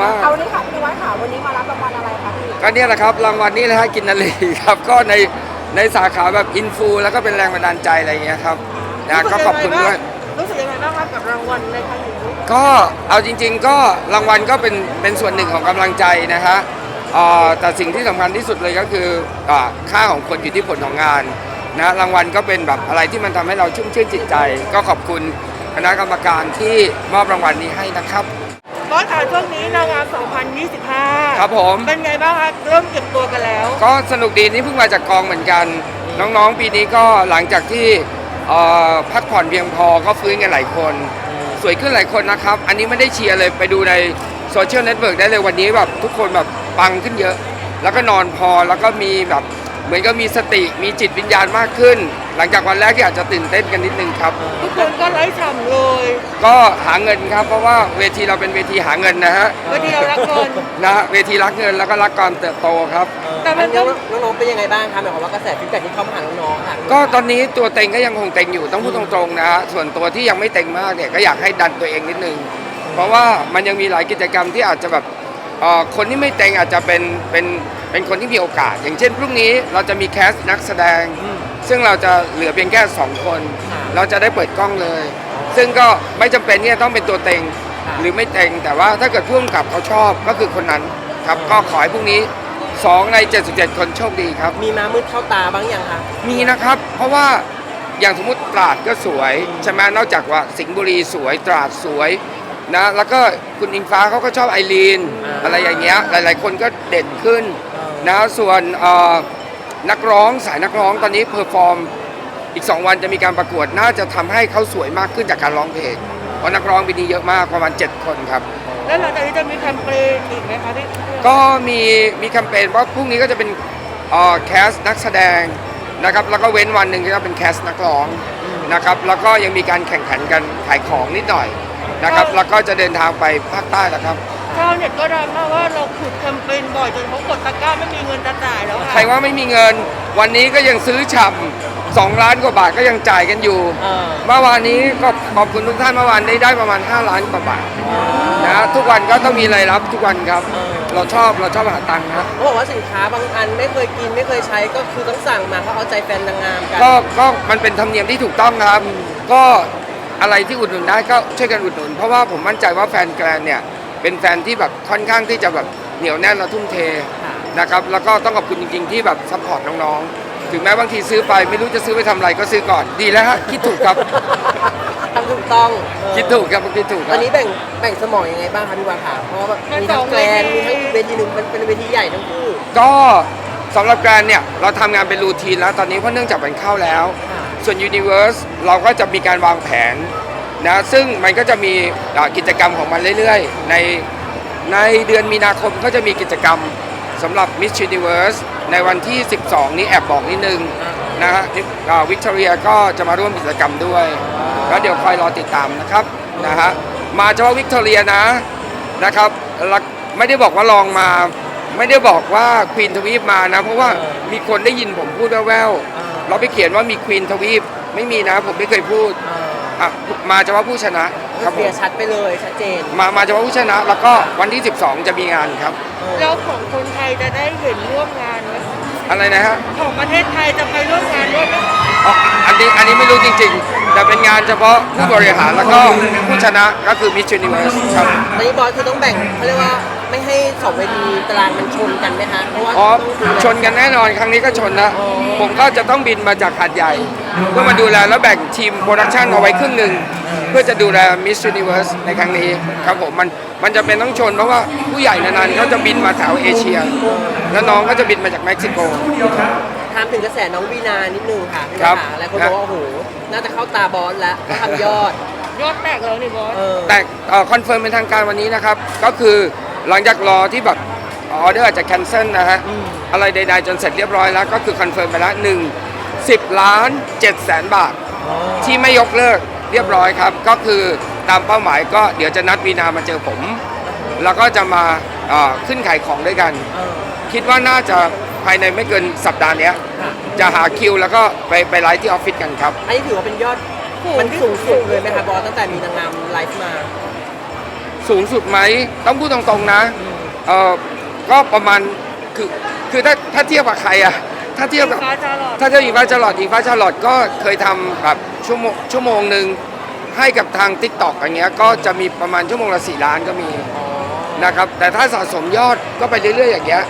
มากเอาเลยค่ะพี่นวัดค่ะวันนี้มารับรางวัลอะไรคะพี่ก็เนี่ยแหละครับรางวัลนี้เลยฮะกินนาลีครับก็ในในสาขาแบบอินฟูแล้วก็เป็นแรงบันดาลใจอะไรอย่างเงี้ยครับนะก็ขอบคุณด้วยรู้สึกยังไงบ้างครับกับรางวัลในครั้งนี้ก็เอาจริง ๆ ก็รางวัลก็เป็นเป็นส่วนหนึ่งของกำลังใจนะฮะเอ่อแต่สิ่งที่สำคัญที่สุดเลยก็คืออ่าค่าของคนอยู่ที่ผลของงานนะรางวัลก็เป็นแบบอะไรที่มันทำให้เราชุ่มชื่นจิตใจ ก็ขอบคุณคณะกรรมการที่มอบรางวัลนี้ให้นะครับบ อสค่ะช่วงนี้นางงาม 2025 ครับผม เป็นไงบ้างคะเริ่มเก็บตัวกันแล้ว ก็สนุกดีนี่เพิ่งมาจากกองเหมือนกัน น้องๆ ปีนี้ก็หลังจากที่เอ่อพักผ่อนเพียงพอก็ฟื้นกันหลายคน สวยขึ้นหลายคนนะครับ อันนี้ไม่ได้เชียร์เลยไปดูในโซเชียลเน็ตเวิร์กได้เลยวันนี้แบบทุกคนแบบปังขึ้นเยอะ แล้วก็นอนพอแล้วก็มีแบบ เหมือนก็มีสติมีจิตวิญญาณมากขึ้น หลังจากวันแรกที่อาจจะตื่นเต้นกันนิดนึงครับ ทุกคนก็ไร้ฉ่ำเลยก็หาเงินครับ เพราะว่าเวทีเราเป็นเวทีหาเงินนะฮะวันนี้เรารักเงินนะฮะเวทีรักเงินแล้วก็รักการเติบโตครับ แต่มันก็น้องๆเป็นยังไงบ้างคะหมายความว่ากระแสฟีดแบ็กที่เข้ามาหาน้องๆค่ะก็ตอนนี้ตัวเต็งก็ยังคงเต็งอยู่ต้องพูดตรงๆนะฮะส่วนตัวที่ยังไม่เต็งมากเนี่ยก็อยากให้ดันตัวเองนิดนึง เพราะว่ามันยังมีหลายกิจกรรมที่อาจจะแบบเอ่อคนที่ไม่เต็งอาจจะเป็นเป็น เป็นคนที่มีโอกาส อย่างเช่นพรุ่งนี้เราจะมีแคสต์นักแสดง ซึ่งเราจะเหลือเพียงแค่2คน เราจะได้เปิดกล้องเลย ซึ่งก็ไม่จำเป็นที่จะต้องเป็นตัวเต็งหรือไม่เต็งแต่ว่าถ้าเกิดผู้กำกับเขาชอบก็คือคนนั้นครับก็ขอให้พรุ่งนี้2ใน 77 คนโชคดีครับ มีมามืดเข้าตาบ้างยังคะมีนะครับ เพราะว่าอย่างสมมติตราดก็สวยใช่ไหมนอกจากว่าสิงห์บุรีสวยตราดสวยนะแล้วก็คุณอิงฟ้าเขาก็ชอบไอรีน อะไรอย่างเงี้ยหลาย ๆ คนก็เด่นขึ้น นะส่วนเอ่อนักร้องสายนักร้องตอนนี้เพอร์ฟอร์มอีก 2 วันจะมีการประกวดน่าจะทำให้เขาสวยมากขึ้นจากการร้องเพลงเพราะนักร้องปีนี้เยอะมากประมาณ 7 คนครับ แล้วหลังจากนี้จะมีแคมเปญอีกไหมคะพี่ก็มีมีแคมเปญว่าพรุ่งนี้ก็จะเป็นเอ่อแคสนักแสดงนะครับแล้วก็เว้นวันหนึ่งก็เป็นแคสนักร้องนะครับแล้วก็ยังมีการแข่งขันกันขายของนิดหน่อยนะครับแล้วก็จะเดินทางไปภาคใต้แล้วครับ ชาวเน็ตก็ดราม่าว่าเราขุดแคมเปญบ่อยจนเขากดตะกร้าไม่มีเงินจะจ่ายแล้วค่ะ ใครว่าไม่มีเงิน วันนี้ก็ยังซื้อฉ่ำสองล้านกว่าบาทก็ยังจ่ายกันอยู่เออ เมื่อวานนี้ก็ขอบคุณทุกท่านเมื่อวานได้ได้ประมาณ 5 ล้านกว่าบาทนะทุกวันก็ต้องมีรายรับทุกวันครับ เราชอบเราชอบหาตังค์นะเขาบอกว่าสินค้าบางอันไม่เคยกินไม่เคยใช้ก็คือต้องสั่งมาเขาเอาใจแฟนนางงามกันก็ก็มันเป็นธรรมเนียมที่ถูกต้องครับ ก็อะไรที่อุดหนุนได้ก็ช่วยกันอุดหนุน เพราะว่าผมมั่นใจว่าแฟนแกรนเนี่ย เป็นแฟนที่แบบค่อนข้างที่จะแบบเหนียวแน่นและทุ่มเทนะครับแล้วก็ต้องขอบคุณจริง ๆ ที่แบบซัพพอร์ตน้องๆ ถึงแม้บางทีซื้อไปไม่รู้จะซื้อไปทำอะไรก็ซื้อก่อนดีแล้วฮะคิดถูกครับ ทำถูกต้องเออคิดถูกครับคิดถูกคตรัอบ นนี้แบ่งแบ่งสมองยังไงบ้างคะพี่วาขาเพราะว่าแบบมีทั้งแกรนด์มีทั้งอีกเวทีหนึ่งมันเป็นเวทีใหญ่ทั้งคู่ ก็สำหรับแกรนเนี่ย เราทำงานเป็นรูทีนแล้วตอนนี้เพราะเนื่องจากมันเข้าแล้ว ค่ะ ส่วน Universe เราก็จะมีการวางแผน นะซึ่งมันก็จะมีอ่ากิจกรรมของมันเรื่อยๆ ในในเดือนมีนาคมก็จะมีกิจกรรมสำหรับ Miss Universe ในวันที่ 12 นี้แอบบอกนิดนึงนะฮะวิกตอเรียก็จะมาร่วมกิจกรรมด้วยแล้วเดี๋ยวคอยรอติดตามนะครับนะฮะมาเฉพาะวิกตอเรียนะนะครับแล้วไม่ได้บอกว่าลองมา ไม่ได้บอกว่าควีนทวีปมานะ เพราะว่ามีคนได้ยินผมพูดแว่วๆเราไปเขียนว่ามีควีนทวีปไม่มีนะผมไม่เคยพูด อะมาเฉพาะผู้ชนะครับผเคลียมร์ชัดไปเลยชัดเจน มามาเฉพาะผู้ชนะ แล้วก็วันที่ 12 จะมีงานครับแล้วของคนไทยจะได้เห็นร่วมงานไหมคะอะไรนะฮะของประเทศไทยจะไปร่วมงานด้วยไหมอ๋ออันนี้อันนี้ไม่รู้จริงๆ แต่เป็นงานเฉพาะผู้บริหารแล้วก็ผู้ชนะก็คือ Miss Universe ครับ ตอนนี้บอสคือต้องแบ่งเขาเรียกว่า ไม่ให้สองเวทีตารางมันชนกันไหมคะเพราะว่าอ๋อต้องดูแล ชนกันแน่นอนครั้งนี้ก็ชนนะ ผมก็จะต้องบินมาจากหาดใหญ่ เพื่อมาดูแลแล้วแบ่งทีมโปรดักชันเอาไว้ครึ่งหนึ่งเพื่อจะดูแล Miss Universe ในครั้งนี้ครับผมมันมันจะเป็นต้องชนเพราะว่าผู้ใหญ่นานๆเขาจะบินมาแถวเอเชีย แล้วน้องก็จะบินมาจากเม็กซิโก ถามถึงกระแสน้องวีนานิดนึงค่ะพี่ครับ ขาหลายคนบอกว่าโอ้โห น่าจะเข้าตาบอสแล้วก็ทำยอด ยอดแตกแล้วนี่บอส เออ แต่คอนเฟิร์มเป็นทางการวันนี้นะครับ ก็คือ หลังจากรอที่แบบออเดอร์อาจจะแคนเซิลนะฮะ อะไรใดๆจนเสร็จเรียบร้อยแล้ว ก็คือคอนเฟิร์มไปแล้ว1 10ล้าน7แสนบาท ที่ไม่ยกเลิกเรียบร้อยครับ ก็คือตามเป้าหมายก็เดี๋ยวจะนัดวีนามาเจอผม แล้วก็จะมาเอ่อขึ้นขายของด้วยกันเออคิดว่าน่าจะภายในไม่เกินสัปดาห์เนี้ยค่ะจะหาคิวแล้วก็ไปไปไลฟ์ที่ออฟฟิศกันครับ อันนี้ถือว่าเป็นยอดมันสูงสุดเลยไหมคะบอสตั้งแต่มีนางงามไลฟ์มา สูงสุดไหมต้องพูดตรงๆนะเออก็ประมาณคือคือถ้าถ้าเทียบกับใครอะถ้าเทียบกับฟ้าชาลอต ถ้าเทียบอิงฟ้าชาลอตอิงฟ้าชาลอตก็เคยทำแบบชั่วโมงชั่วโมงหนึ่งให้กับทาง t ิ k t o k อย่างเงี้ยก็จะมีประมาณชั่วโมงละ4ล้านก็มีนะครับแต่ถ้าสะสมยอดก็ไปเรื่อยๆอย่างเงี้ย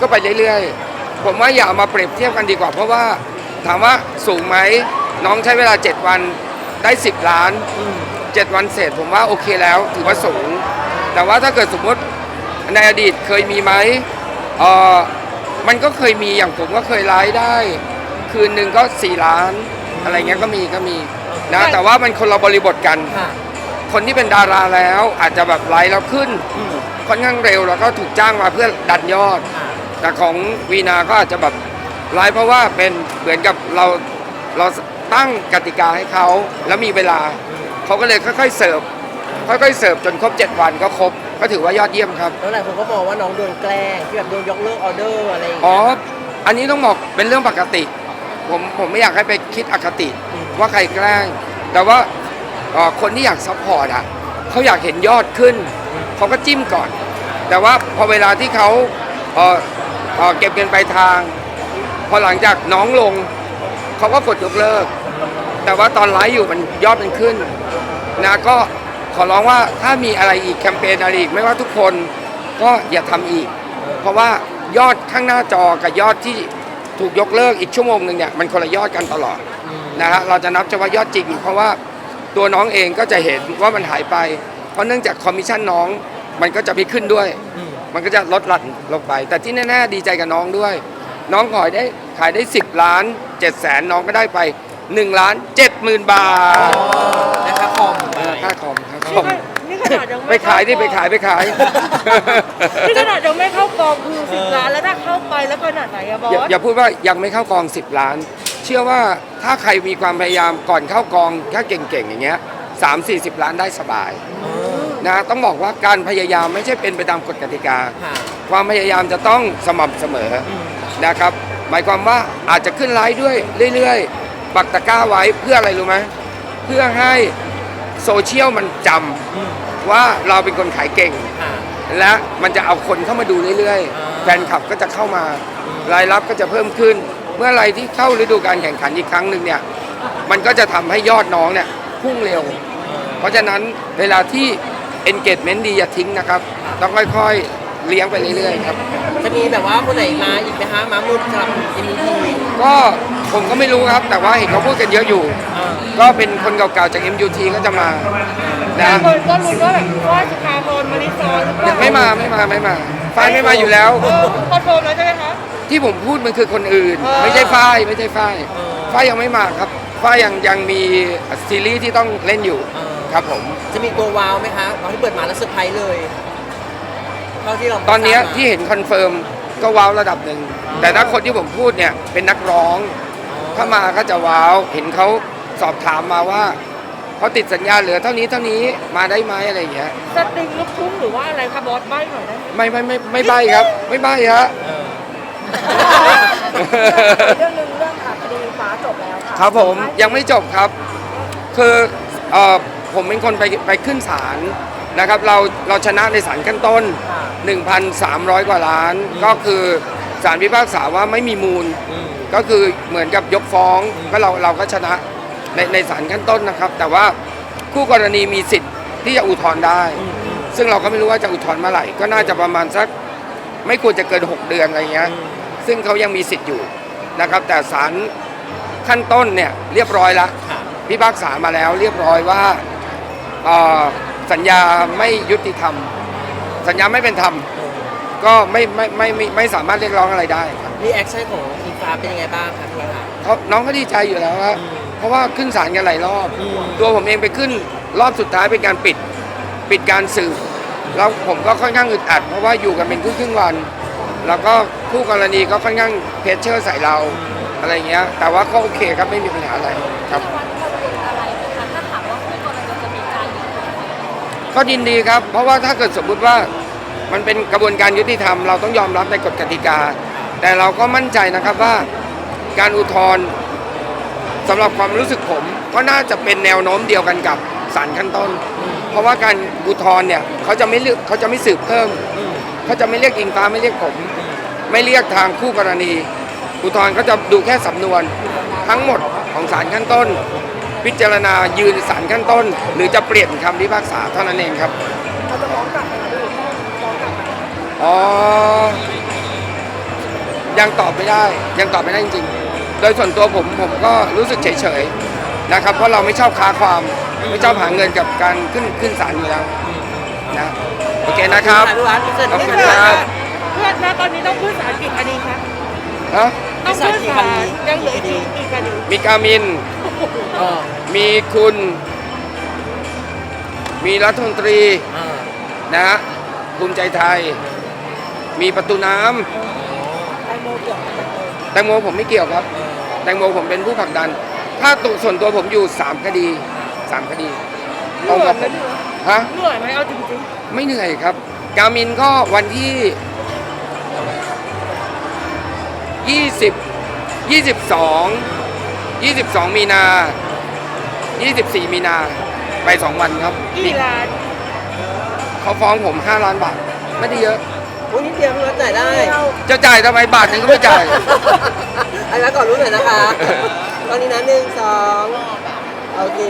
ก็ไปเรื่อยๆ ผมว่าอย่าเอามาเปรียบเทียบกันดีกว่า เพราะว่าถามว่าสูงไหมน้องใช้เวลา 7 วันได้ 10 ล้าน 7 วันเสร็จผมว่าโอเคแล้วถือว่าสูง แต่ว่าถ้าเกิดสมมติในอดีตเคยมีไหมเออมันก็เคยมีอย่างผมก็เคยไลฟ์ได้ คืนหนึ่งก็ 4 ล้าน อะไรเงี้ยก็มีก็มีนะแต่ว่ามันคนละบริบทกัน ค่ะ คนที่เป็นดาราแล้วอาจจะแบบไลฟ์แล้วขึ้นค่อนข้างเร็วแล้วก็ถูกจ้างมาเพื่อดันยอดค่ะแต่ของวีนาก็อาจจะแบบไลฟ์เพราะว่าเป็นเหมือนกับเราเราตั้งกติกาให้เขาแล้วมีเวลา เขาก็เลยค่อยๆเสิร์ฟค่อยๆเสิร์ฟจนครบ 7 วันก็ครบ ก็ถือว่ายอดเยี่ยมครับ แล้วหลายคนก็มองว่าน้องโดนแกล้งที่แบบโดนยกเลิกออเดอร์อะไรอย่างอ๋อเงี้ยอันนี้ต้องบอกเป็นเรื่องปกติ ผมผมไม่อยากให้ไปคิดอคติอืม ว่าใครแกล้ง แต่ว่าเอ่อคนที่อยากซัพพอร์ตอะเขาอยากเห็นยอดขึ้น เขาก็จิ้มก่อน แต่ว่าพอเวลาที่เขาเอ่อเอ่อเก็บเงินปลายทาง พอหลังจากน้องลง เขาก็กดยกเลิก แต่ว่าตอนไลฟ์อยู่มันยอดมันขึ้นนะก็ขอร้องว่าถ้ามีอะไรอีกแคมเปญอะไรอีกไม่ว่าทุกคนก็อย่าทำอีก เพราะว่ายอดข้างหน้าจอกับยอดที่ถูกยกเลิกอีกชั่วโมงหนึ่งเนี่ยมันคนละยอดกันตลอดนะฮะเราจะนับเฉพาะยอดจริง เพราะว่าตัวน้องเองก็จะเห็นว่ามันหายไป เพราะเนื่องจากคอมมิชชั่นน้องมันก็จะไม่ขึ้นด้วย มันก็จะลดหลั่นลงไป แต่ที่แน่ๆดีใจกับน้องด้วย น้องขายได้ขายได้ 10 ล้าน7แสนน้องก็ได้ไป 1ล้าน7หมื่นบาทนะคะคอมไปค่าคอมค่าคนี่อมก็นี่ขนาดยังไปขายดิไปขายไปขาย นี่ขนาดยังไม่เข้ากองคือสิบล้านแล้วถ้าเข้าไปแล้วขนาดไหนอะบออย่าส อย่าพูดว่ายังไม่เข้ากอง 10 ล้าน เชื่อว่าถ้าใครมีความพยายามก่อนเข้ากองถ้าเก่งๆอย่างเงี้ยสามสี่สิบล้านได้สบายนะต้องบอกว่าการพยายามไม่ใช่เป็นไปตามกฎกติกา ค่ะ ความพยายามจะต้องสม่ำเสมออนะครับ หมายความว่าอาจจะขึ้นไลฟ์ด้วยเรื่อย ๆ ปักตะกร้าไว้เพื่ออะไรรู้ไหมเพื่อให้โซเชียลมันจำว่าเราเป็นคนขายเก่งค่ะและมันจะเอาคนเข้ามาดูเรื่อยอ่า ๆ แฟนคลับก็จะเข้ามารายรับก็จะเพิ่มขึ้น เมื่อไรที่เข้าฤดูการแข่งขันอีกครั้งหนึ่งเนี่ย มันก็จะทำให้ยอดน้องเนี่ยพุ่งเร็ว เพราะฉะนั้นเวลาที่ engagement ดีอย่าทิ้งนะครับ ต้องค่อยๆเลี้ยงไปเรื่อยๆครับ จะมีแบบว่าคนไหนมาอีกไหมคะมามุดสำหรับเอ็มทีก็ ผมก็ไม่รู้ครับ แต่ว่าเห็นเขาพูดกันเยอะอยู่ ก็เป็นคนเก่าๆจาก MUT ก็จะมานะคนก็รู้นว่าแบบว่าสุภาพรมาริซอหรือเปล่าไม่มาไม่มาไม่มาฝ้ายไม่มาอยู่แล้ว เออคอนโทรลแล้วใช่ไหมคะ ที่ผมพูดมันคือคนอื่นเออไม่ใช่ฝ้ายไม่ใช่ฝ้ายเออฝ้ายยังไม่มาครับฝ้ายยังยังมีซีรีส์ที่ต้องเล่นอยู่เออ ครับผม จะมีตัวว้าวไหมคะตอนที่เปิดมาแล้วเซอร์ไพรส์เลยเท่าที่เราตอนเนี้ยทราบมาที่เห็นคอนเฟิร์มก็ว้าวระดับหนึ่งแต่ถ้าคนที่ผมพูดเนี่ยเป็นนักร้อง ถ้ามาก็จะว้าว เห็นเขาสอบถามมาว่าเขาติดสัญญาเหลือเท่านี้เท่านี้มาได้ไหมอะไรอย่างเงี้ย สตริงลูกทุ่งหรือว่าอะไรคะบอสใบ้หน่อยได้ไหมไม่ไม่ไม่ไม่ใบครับ ไม่ใบฮะเออเรื่องหนึ่งเรื่องค่ะคดีฟ้าจบแล้วค่ะครับผมยังไม่จบครับ คือเอ่อผมเป็นคนไปไปขึ้นศาลนะครับ เราเราชนะในศาลขั้นต้น 1,300 กว่าล้าน ก็คือศาลพิพากษาว่าไม่มีมูล อืม ก็คือเหมือนกับยกฟ้องก็เราเราก็ชนะในในศาลขั้นต้นนะครับ แต่ว่าคู่กรณีมีสิทธิ์ที่จะอุทธรณ์ได้ ซึ่งเราก็ไม่รู้ว่าจะอุทธรณ์เมื่อไหร่ ก็น่าจะประมาณสักไม่ควรจะเกิน 6 เดือนอะไรเงี้ยซึ่งเขายังมีสิทธิ์อยู่นะครับ แต่ศาลขั้นต้นเนี่ยเรียบร้อยแล้วค่ะพิพากษามาแล้วเรียบร้อยว่าเอ่อสัญญาไม่ยุติธรรม สัญญาไม่เป็นธรรมเออก็ไม่ไม่ไม่ไม่ไม่สามารถเรียกร้องอะไรได้ครับรีแอคชั่นของอิง ฟ้าเป็นยังไงบ้างคะพี่วาค่ะเขาน้องก็ดีใจอยู่แล้วครับอืมเพราะว่าขึ้นศาลกันหลายรอบ อืม ตัวผมเองไปขึ้นรอบสุดท้ายเป็นการปิดปิดการสืบแล้วผมก็ค่อนข้างอึดอัด เพราะว่าอยู่กันเป็นครึ่งครึ่งๆวัน แล้วก็คู่กรณีก็ค่อนข้างเพชเชอร์ใส่เราอะไรเงี้ย แต่ว่าก็โอเคครับไม่มีปัญหาอะไรครับวัดความเป็นอะไรไหมคะถ้าถามว่าคู่กรณีจะมีการอยู่ก็ยินดีครับ เพราะว่าถ้าเกิดสมมุติว่ามันเป็นกระบวนการยุติธรรม เราต้องยอมรับในกฎกติกา แต่เราก็มั่นใจนะครับว่าการอุทธรณ์สำหรับความรู้สึกผมก็น่าจะเป็นแนวโน้มเดียวกันกับศาลขั้นต้น เพราะว่าการอุทธรณ์เนี่ยเขาจะไม่เลือกเขาจะไม่สืบเพิ่มอืมเขาจะไม่เรียกอิงฟ้าไม่เรียกผม ไม่เรียกทางคู่กรณี อุทธรณ์เขาจะดูแค่สำนวนทั้งหมดของศาลขั้นต้น พิจารณายืนศาลขั้นต้น หรือจะเปลี่ยนคำพิพากษาเท่านั้นเองครับอ๋อ ยังตอบไม่ได้ ยังตอบไม่ได้จริงๆ โดยส่วนตัวผมผมก็รู้สึกเฉยๆนะครับเพราะเราไม่ชอบค้าความไม่ชอบหาเงินกับการขึ้นขึ้นศาลอยู่แล้วนะโอเคนะครับพี่วัดพี่เซิร์ขอบคุณพี่คเซิรัร์บเพื่อนนะตอนนี้ต้องขึ้นศาลกี่คดีคะฮะต้องขึ้นศาลยังเหลือกี่กี่คดีมีกามินเออมีคุณ มีรัฐมนตรีเออนะฮะภูมิใจไทย มีประตูน้ำแตงโม เกี่ยวกับแตงโมแตงโมผมไม่เกี่ยวครับ แตงโมผมเป็นผู้ผลักดัน ถ้าตัวส่วนตัวผมอยู่ 3 คดี 3 คดีเหตรงนื่อกัยบไหมผมพี่วะฮะเหนื่อยไหมเอาจริงไม่เหนื่อยครับ กามินก็วันที่ 20 22 22 มีนา 24 มีนาไป 2 วันครับๆกี่ล้านเขาฟ้องผม 5 ล้านบาท ไม่ได้เยอะ โอ้ยนิดเดียวพี่วัดจ่ายได้จะจ่ายทำไมบาทหนึงก็ไม่จ่าย อันนั้นก่อนรู้หน่อยนะคะ ตอนนี้นะหนึ่งสองโอเค